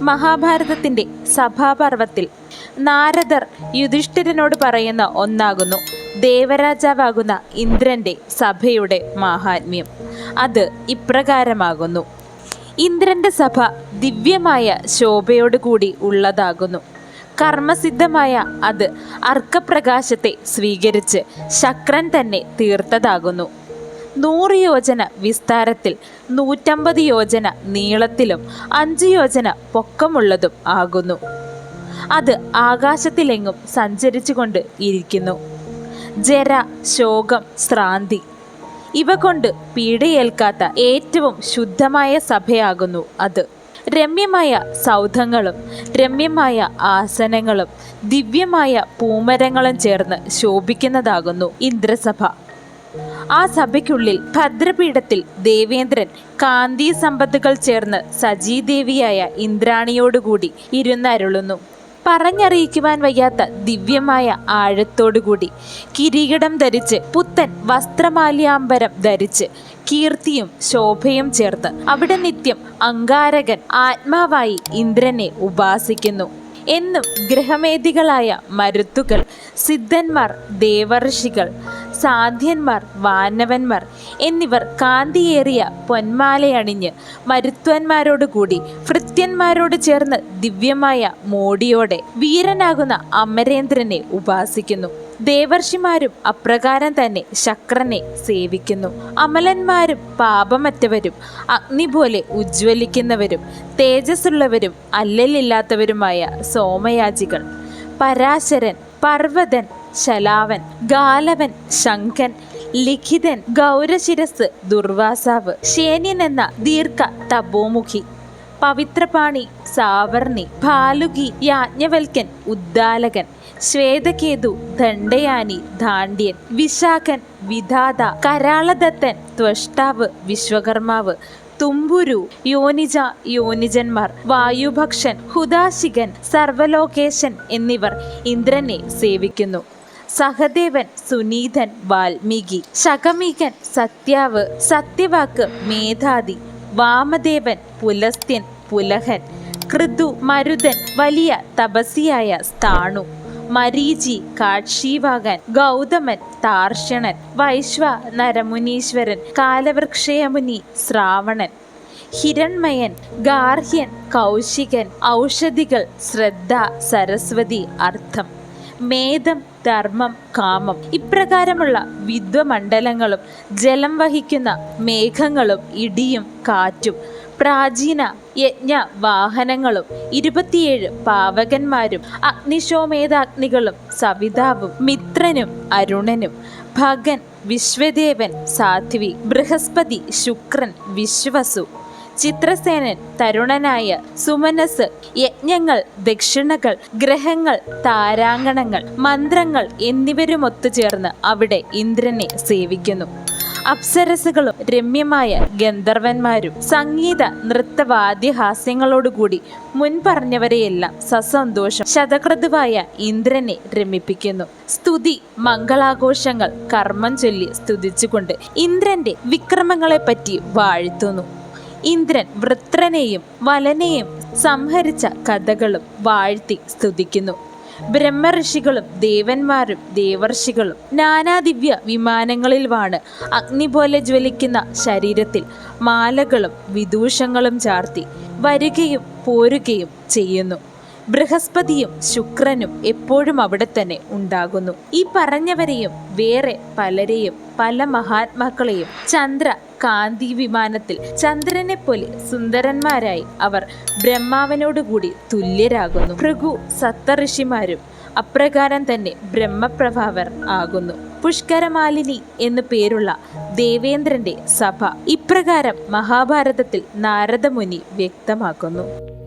മഹാഭാരതത്തിന്റെ സഭാപർവത്തിൽ നാരദർ യുധിഷ്ഠിരനോട് പറയുന്ന ഒന്നാകുന്നു. ദേവരാജാവാകുന്ന ഇന്ദ്രന്റെ സഭയുടെ മാഹാത്മ്യം. അത് ഇപ്രകാരമാകുന്നു. ഇന്ദ്രന്റെ സഭ ദിവ്യമായ ശോഭയോടുകൂടി ഉള്ളതാകുന്നു. കർമ്മസിദ്ധമായ അത് അർക്കപ്രകാശത്തെ സ്വീകരിച്ച് ശക്രൻ തന്നെ തീർത്തതാകുന്നു. നൂറ് യോജന വിസ്താരത്തിൽ നൂറ്റമ്പത് യോജന നീളത്തിലും അഞ്ച് യോജന പൊക്കമുള്ളതും ആകുന്നു. അത് ആകാശത്തിലെങ്ങും സഞ്ചരിച്ചുകൊണ്ട് ഇരിക്കുന്നു. ജര ശോകം ശ്രാന്തി ഇവ കൊണ്ട് പീഡയേൽക്കാത്ത ഏറ്റവും ശുദ്ധമായ സഭയാകുന്നു അത്. രമ്യമായ സൗധങ്ങളും രമ്യമായ ആസനങ്ങളും ദിവ്യമായ പൂമരങ്ങളും ചേർന്ന് ശോഭിക്കുന്നതാകുന്നു ഇന്ദ്രസഭ. ആ സഭയ്ക്കുള്ളിൽ ഭദ്രപീഠത്തിൽ ദേവേന്ദ്രൻ കാന്തി സമ്പത്തുകൾ ചേർന്ന് സജീദേവിയായ ഇന്ദ്രാണിയോടുകൂടി ഇരുന്നരുളുന്നു. പറഞ്ഞറിയിക്കുവാൻ വയ്യാത്ത ദിവ്യമായ ആഴത്തോടുകൂടി കിരീടം ധരിച്ച് പുത്തൻ വസ്ത്രമാല്യാംബരം ധരിച്ച് കീർത്തിയും ശോഭയും ചേർത്ത് അവിടെ നിത്യം അങ്കാരകൻ ആത്മാവായി ഇന്ദ്രനെ ഉപാസിക്കുന്നു. എന്നും ഗ്രഹമേധികളായ മരുത്തുകൾ സിദ്ധന്മാർ ദേവർഷികൾ സാധ്യന്മാർ വാനവന്മാർ എന്നിവർ കാന്തിയേറിയ പൊന്മാലയണിഞ്ഞ് മരുത്വന്മാരോടുകൂടി ഭൃത്യന്മാരോട് ചേർന്ന് ദിവ്യമായ മോടിയോടെ വീരനാകുന്ന അമരേന്ദ്രനെ ഉപാസിക്കുന്നു. ദേവർഷിമാരും അപ്രകാരം തന്നെ ശക്രനെ സേവിക്കുന്നു. അമലന്മാരും പാപമറ്റവരും അഗ്നി പോലെ ഉജ്ജ്വലിക്കുന്നവരും തേജസ്സുള്ളവരും അല്ലലില്ലാത്തവരുമായ സോമയാജികൾ പരാശരൻ പർവതൻ ശലാവൻ ഗാലവൻ ശങ്കൻ ലിഖിതൻ ഗൗരശിരസ് ദുർവാസാവ് ശേന്യൻ എന്ന ദീർഘ തപോമുഖി പവിത്രപാണി സാവർണി ഭാലുകി യാജ്ഞവൽക്കൻ ഉദ്ദാലകൻ ശ്വേതകേതു ദണ്ഡയാനി ദാണ്ഡ്യൻ വിശാഖൻ വിധാത കരാളദത്തൻ ത്വഷ്ടാവ് വിശ്വകർമാവ് തുമ്പുരു യോനിജ യോനിജന്മാർ വായുഭക്ഷൻ ഹുദാശികൻ സർവലോകേശൻ എന്നിവർ ഇന്ദ്രനെ സേവിക്കുന്നു. സഹദേവൻ സുനീതൻ വാൽമീകി ശകമീകൻ സത്യാവ് സത്യവാക്ക് മേധാതി വാമദേവൻ പുലസ്ത്യൻ പുലഹൻ കൃതു മരുതൻ വലിയ തപസിയായ സ്ഥാണു മരീചി കാക്ഷീവാകൻ ഗൗതമൻ താർഷണൻ വൈശ്വ നരമുനീശ്വരൻ കാലവൃക്ഷയമുനി ശ്രാവണൻ ഹിരൺമയൻ ഗാർഹ്യൻ കൗശികൻ ഔഷധികൾ ശ്രദ്ധ സരസ്വതി അർത്ഥം. മേധം ധർമ്മം കാമം ഇപ്രകാരമുള്ള വിദ്വമണ്ഡലങ്ങളും ജലം വഹിക്കുന്ന മേഘങ്ങളും ഇടിയും കാറ്റും പ്രാചീന യജ്ഞ വാഹനങ്ങളും ഇരുപത്തിയേഴ് പാവകന്മാരും അഗ്നിശോമേധാഗ്നികളും സവിതാവും മിത്രനും അരുണനും ഭഗൻ വിശ്വദേവൻ സാധ്വി ബൃഹസ്പതി ശുക്രൻ വിശ്വസു ചിത്രസേനൻ തരുണനായ സുമനസ് യജ്ഞങ്ങൾ ദക്ഷിണകൾ ഗ്രഹങ്ങൾ താരാങ്കണങ്ങൾ മന്ത്രങ്ങൾ എന്നിവരുമൊത്തുചേർന്ന് അവിടെ ഇന്ദ്രനെ സേവിക്കുന്നു. അപ്സരസുകളും രമ്യമായ ഗന്ധർവന്മാരും സംഗീത നൃത്തവാദ്യഹാസ്യങ്ങളോടുകൂടി മുൻ പറഞ്ഞവരെയെല്ലാം സസന്തോഷം ശതകൃതുവായ ഇന്ദ്രനെ രമിപ്പിക്കുന്നു. സ്തുതി മംഗളാഘോഷങ്ങൾ കർമ്മം ചൊല്ലി സ്തുതിച്ചുകൊണ്ട് ഇന്ദ്രന്റെ വിക്രമങ്ങളെപ്പറ്റി വാഴ്ത്തുന്നു. ഇന്ദ്രൻ വൃത്രനെയും വലനെയും സംഹരിച്ച കഥകളും വാഴ്ത്തി സ്തുതിക്കുന്നു. ബ്രഹ്മഋഷികളും ദേവന്മാരും ദേവർഷികളും നാനാദിവ്യ വിമാനങ്ങളിൽ വാണ് അഗ്നി പോലെ ജ്വലിക്കുന്ന ശരീരത്തിൽ മാലകളും വിദൂഷങ്ങളും ചാർത്തി വരികയും പോരുകയും ചെയ്യുന്നു. ബൃഹസ്പതിയും ശുക്രനും എപ്പോഴും അവിടെ തന്നെ ഉണ്ടാകുന്നു. ഈ പറഞ്ഞവരെയും വേറെ പലരെയും പല മഹാത്മാക്കളെയും ചന്ദ്ര കാന്തി വിമാനത്തിൽ ചന്ദ്രനെ പോലെ സുന്ദരന്മാരായി അവർ ബ്രഹ്മാവനോടുകൂടി തുല്യരാകുന്നു. ഭൃഗു സപ്തഋഷിമാരും അപ്രകാരം തന്നെ ബ്രഹ്മപ്രഭാവർ ആകുന്നു. പുഷ്കരമാലിനി എന്നു പേരുള്ള ദേവേന്ദ്രന്റെ സഭ ഇപ്രകാരം മഹാഭാരതത്തിൽ നാരദമുനി വ്യക്തമാക്കുന്നു.